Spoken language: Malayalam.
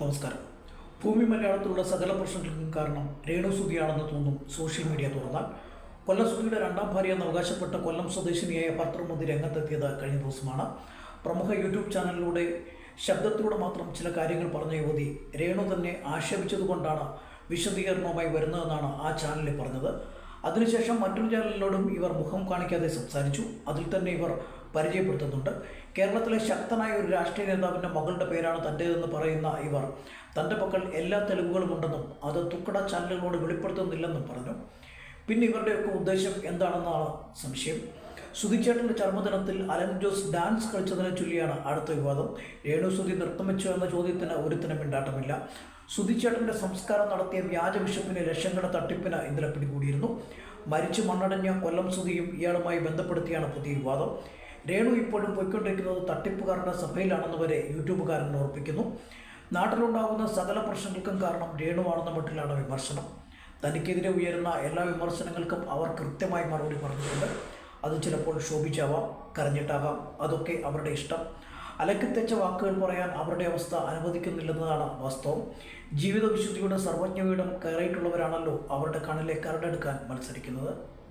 നമസ്കാരം. ഭൂമി മലയാളത്തിലുള്ള സകല പ്രശ്നങ്ങൾക്കും കാരണം രേണു രേണുസുതിയാണെന്ന് തോന്നും സോഷ്യൽ മീഡിയ തുറന്നാൽ. കൊല്ലസുതിയുടെ രണ്ടാം ഭാര്യ എന്ന് അവകാശപ്പെട്ട കൊല്ലം സ്വദേശിനിയായ പത്രമതി രംഗത്തെത്തിയത് കഴിഞ്ഞ ദിവസമാണ്. പ്രമുഖ യൂട്യൂബ് ചാനലിലൂടെ ശബ്ദത്തിലൂടെ മാത്രം ചില കാര്യങ്ങൾ പറഞ്ഞ യുവതി രേണു തന്നെ ആക്ഷേപിച്ചതുകൊണ്ടാണ് വിശദീകരണവുമായി വരുന്നതെന്നാണ് ആ ചാനലിൽ പറഞ്ഞത്. അതിനുശേഷം മറ്റൊരു ചാനലിനോടും ഇവർ മുഖം കാണിക്കാതെ സംസാരിച്ചു. അതിൽ തന്നെ ഇവർ പരിചയപ്പെടുത്തുന്നുണ്ട്. കേരളത്തിലെ ശക്തനായ ഒരു രാഷ്ട്രീയ നേതാവിന്റെ മകളുടെ പേരാണ് തന്റേതെന്ന് പറയുന്ന ഇവർ. തന്റെ പക്കൽ എല്ലാ തെളിവുകളും ഉണ്ടെന്നും അത് തുക്കട ചാനലുകളോട് വെളിപ്പെടുത്തുന്നില്ലെന്നും പറഞ്ഞു. പിന്നെ ഇവരുടെയൊക്കെ ഉദ്ദേശം എന്താണെന്നാണ് സംശയം. സുധിച്ചേട്ടന്റെ ചർമ്മദിനത്തിൽ അലൻ ജോസ് ഡാൻസ് കളിച്ചതിനെ ചൊല്ലിയാണ് അടുത്ത വിവാദം. രേണു സുധി നൃത്തം വെച്ചു എന്ന ചോദ്യത്തിന് ഒരുത്തിനും മിണ്ടാട്ടമില്ല സുധിച്ചേട്ടന്റെ സംസ്കാരം നടത്തിയ വ്യാജ ബിഷപ്പിനെ ലക്ഷങ്ങളുടെ തട്ടിപ്പിന് ഇന്നലെ പിടികൂടിയിരുന്നു. മരിച്ചു മണ്ണടഞ്ഞ കൊല്ലം സുധിയും ഇയാളുമായി ബന്ധപ്പെടുത്തിയാണ് പുതിയ വിവാദം. രേണു ഇപ്പോഴും പോയിക്കൊണ്ടിരിക്കുന്നത് തട്ടിപ്പുകാരുടെ സഭയിലാണെന്ന് വരെ യൂട്യൂബുകാരൻ ഓർപ്പിക്കുന്നു. നാട്ടിലുണ്ടാകുന്ന സകല പ്രശ്നങ്ങൾക്കും കാരണം രേണുവാണെന്ന മട്ടിലാണ് വിമർശനം. തനിക്കെതിരെ ഉയരുന്ന എല്ലാ വിമർശനങ്ങൾക്കും അവർ കൃത്യമായി മറുപടി പറഞ്ഞിട്ടുണ്ട്. അത് ചിലപ്പോൾ ശോഭിച്ചാവാം കരഞ്ഞിട്ടാകാം. അതൊക്കെ അവരുടെ ഇഷ്ടം. അലക്കിത്തെച്ച വാക്കുകൾ പറയാൻ അവരുടെ അവസ്ഥ അനുവദിക്കുന്നില്ലെന്നതാണ് വാസ്തവം. ജീവിത വിശുദ്ധിയുടെ സർവജ്ഞപീഠം കയറിയിട്ടുള്ളവരാണല്ലോ അവരുടെ കണ്ണിലെ കരടെടുക്കാൻ മത്സരിക്കുന്നത്.